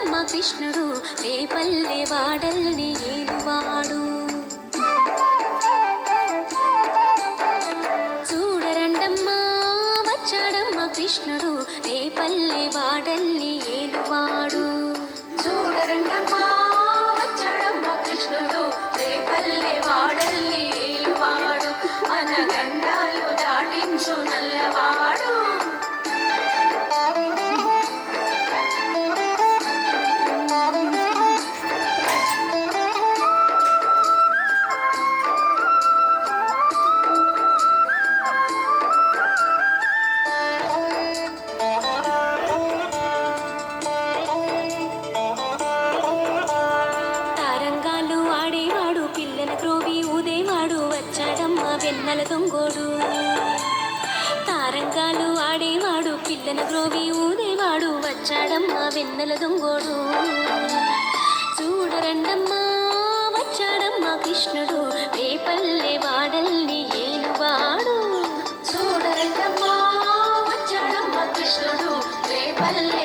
కృష్ణుడు రేపల్లె వాడల్ని ఏలువాడు? చూడరండమ్మా వచ్చాడమ్మ కృష్ణుడు రేపల్లె వాడల్ని ఏలువాడు? చూడరండమ్మా వచ్చాడమ్మ కృష్ణుడు రేపల్లె వాడల్ని ఏలువాడు? అనగండాలు దాటించు నల్ల వచ్చాడమ్మ వెన్నెల దొంగోడు తారంగాలు ఆడేవాడు పిల్లన క్రోవి ఊదేవాడు వచ్చాడమ్మ వెన్నెల దొంగోడు చూడరండమ్మా వచ్చాడమ్మ కృష్ణుడు రేపల్లె వాడల్ని ఏలువాడు. చూడరండమ్మా వచ్చాడమ్మ కృష్ణుడు రేపల్లె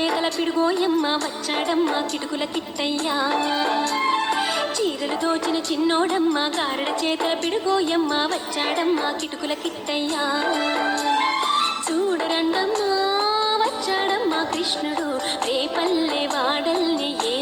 గారెడి చేతల పిడుగోయమ్మ వచ్చాడమ్మ కిటుకుల కిట్టయ్యా. చీరలు దోచిన చిన్నోడమ్మ గారెడి చేతల పిడుగోయమ్మ వచ్చాడమ్మ కిటుకుల కిట్టయ్యా. చూడరండమ్మా వచ్చాడమ్మ కృష్ణుడు రేపల్లె వాడల్ని ఏ